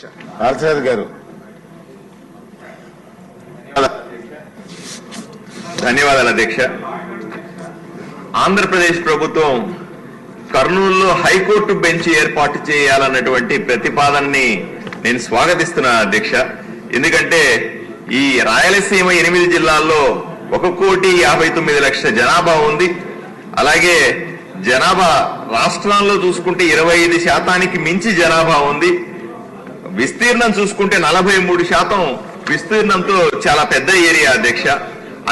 పార్థసారథి గారు. ధన్యవాదాలు అధ్యక్ష. ఆంధ్రప్రదేశ్ ప్రభుత్వం కర్నూలులో హైకోర్టు బెంచ్ ఏర్పాటు చేయాలన్నటువంటి ప్రతిపాదనని నేను స్వాగతిస్తున్నాను అధ్యక్ష. ఎందుకంటే ఈ రాయలసీమ ఎనిమిది జిల్లాల్లో ఒక కోటి యాభై తొమ్మిది లక్షల జనాభా ఉంది. అలాగే జనాభా రాష్ట్రాల్లో చూసుకుంటే ఇరవై ఐదు శాతానికి మించి జనాభా ఉంది. విస్తీర్ణం చూసుకుంటే నలభై మూడు శాతం విస్తీర్ణంతో చాలా పెద్ద ఏరియా అధ్యక్ష.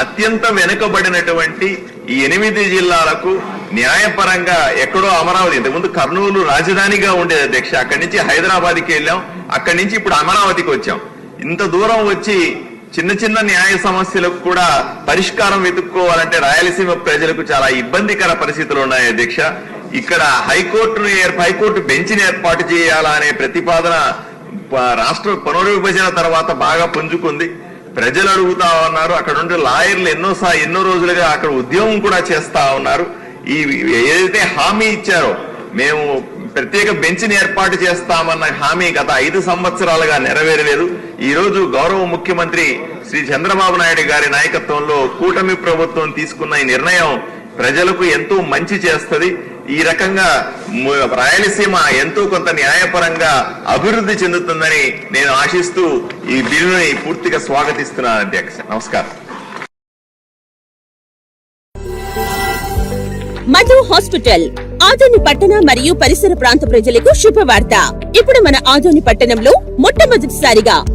అత్యంత వెనుకబడినటువంటి ఈ ఎనిమిది జిల్లాలకు న్యాయపరంగా ఎక్కడో అమరావతి ఇంతకుముందు కర్నూలు రాజధానిగా ఉండేది అధ్యక్ష. అక్కడి నుంచి హైదరాబాద్కి వెళ్ళాం. అక్కడి నుంచి ఇప్పుడు అమరావతికి వచ్చాం. ఇంత దూరం వచ్చి చిన్న చిన్న న్యాయ సమస్యలకు కూడా పరిష్కారం వెతుక్కోవాలంటే రాయలసీమ ప్రజలకు చాలా ఇబ్బందికర పరిస్థితులు ఉన్నాయి అధ్యక్ష. ఇక్కడ హైకోర్టును హైకోర్టు బెంచ్ని ఏర్పాటు చేయాలా అనే ప్రతిపాదన రాష్ట్ర పునర్విభజన తర్వాత బాగా పుంజుకుంది. ప్రజలు అడుగుతా ఉన్నారు అక్కడ ఉండే లాయర్లు ఎన్నో ఎన్నో రోజులుగా అక్కడ ఉద్యోగం కూడా చేస్తా ఉన్నారు. ఈ ఏదైతే హామీ ఇచ్చారో మేము ప్రత్యేక బెంచ్ని ఏర్పాటు చేస్తామన్న హామీ గత ఐదు సంవత్సరాలుగా నెరవేరలేదు. ఈ రోజు గౌరవ ముఖ్యమంత్రి శ్రీ చంద్రబాబు నాయుడు గారి నాయకత్వంలో కూటమి ప్రభుత్వం తీసుకున్న ఈ నిర్ణయం ప్రజలకు ఎంతో మంచి చేస్తుంది. ఈ రకంగా రాయలసీమ ఎంతో కొంత న్యాయపరంగా అభివృద్ధి చెందుతుందని నేను ఆశిస్తూ ఈ బిల్లుని పూర్తిగా స్వాగతిస్తున్నాను అధ్యక్ష. నమస్కారం. మధు హాస్పిటల్ ఆదోని పట్టణ మరియు పరిసర ప్రాంత ప్రజలకు శుభవార్త. ఇప్పుడు మన ఆదోని పట్టణంలో మొట్టమొదటిసారిగా